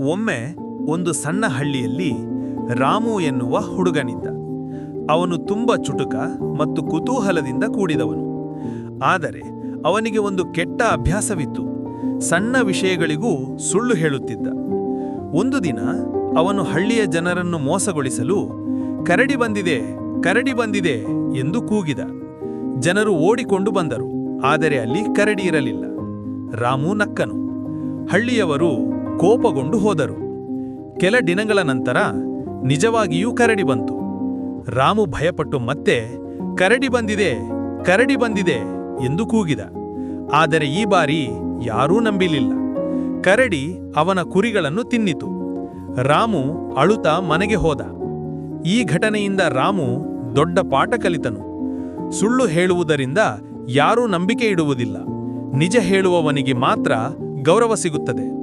ಒಮ್ಮೆ ಒಂದು ಸಣ್ಣ ಹಳ್ಳಿಯಲ್ಲಿ ರಾಮು ಎನ್ನುವ ಹುಡುಗನಿದ್ದ. ಅವನು ತುಂಬ ಚುಟುಕ ಮತ್ತು ಕುತೂಹಲದಿಂದ ಕೂಡಿದವನು. ಆದರೆ ಅವನಿಗೆ ಒಂದು ಕೆಟ್ಟ ಅಭ್ಯಾಸವಿತ್ತು. ಸಣ್ಣ ವಿಷಯಗಳಿಗೂ ಸುಳ್ಳು ಹೇಳುತ್ತಿದ್ದ. ಒಂದು ದಿನ ಅವನು ಹಳ್ಳಿಯ ಜನರನ್ನು ಮೋಸಗೊಳಿಸಲು, ಕರಡಿ ಬಂದಿದೆ ಕರಡಿ ಬಂದಿದೆ ಎಂದು ಕೂಗಿದ. ಜನರು ಓಡಿಕೊಂಡು ಬಂದರು, ಆದರೆ ಅಲ್ಲಿ ಕರಡಿ ಇರಲಿಲ್ಲ. ರಾಮು ನಕ್ಕನು. ಹಳ್ಳಿಯವರು ಕೋಪಗೊಂಡು ಹೋದರು. ಕೆಲ ದಿನಗಳ ನಂತರ ನಿಜವಾಗಿಯೂ ಕರಡಿ ಬಂತು. ರಾಮು ಭಯಪಟ್ಟು ಮತ್ತೆ, ಕರಡಿ ಬಂದಿದೆ ಕರಡಿ ಬಂದಿದೆ ಎಂದು ಕೂಗಿದ. ಆದರೆ ಈ ಬಾರಿ ಯಾರೂ ನಂಬಿಲಿಲ್ಲ. ಕರಡಿ ಅವನ ಕುರಿಗಳನ್ನು ತಿನ್ನಿತು. ರಾಮು ಅಳುತ್ತಾ ಮನೆಗೆ ಹೋದ. ಈ ಘಟನೆಯಿಂದ ರಾಮು ದೊಡ್ಡ ಪಾಠ ಕಲಿತನು. ಸುಳ್ಳು ಹೇಳುವುದರಿಂದ ಯಾರೂ ನಂಬಿಕೆ ಇಡುವುದಿಲ್ಲ. ನಿಜ ಹೇಳುವವನಿಗೆ ಮಾತ್ರ ಗೌರವ ಸಿಗುತ್ತದೆ.